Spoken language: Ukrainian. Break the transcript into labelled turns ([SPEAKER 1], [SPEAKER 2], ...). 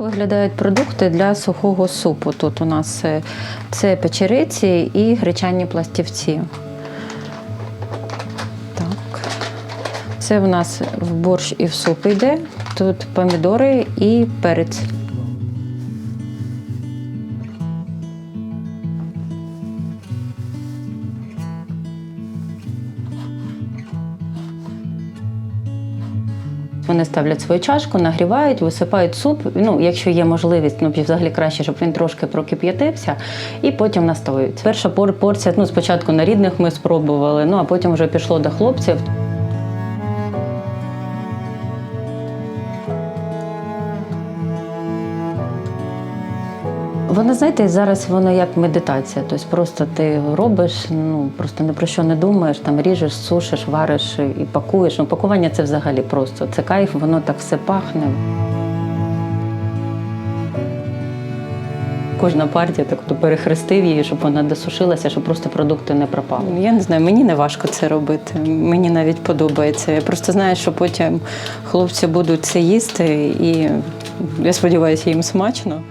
[SPEAKER 1] Виглядають продукти для сухого супу. Тут у нас е, це печериці і гречані пластівці. Так. Це в нас в борщ і в суп йде. Тут помідори і перець. Вони ставлять свою чашку, нагрівають, висипають суп. Ну, якщо є можливість, ну взагалі краще, щоб він трошки прокип'ятився, і потім настоюють. Перша порція, ну спочатку на рідних ми спробували, ну а потім вже пішло до хлопців. Воно, знаєте, зараз воно як медитація. Тобто просто ти робиш, ну просто ні про що не думаєш, там ріжеш, сушиш, вариш і пакуєш. Ну, пакування це взагалі просто. Це кайф, воно так все пахне. Кожна партія так то перехрестив її, щоб вона досушилася, щоб просто продукти не пропали. Я не знаю, мені не важко це робити. Мені навіть подобається. Я просто знаю, що потім хлопці будуть це їсти, і я сподіваюся, їм смачно.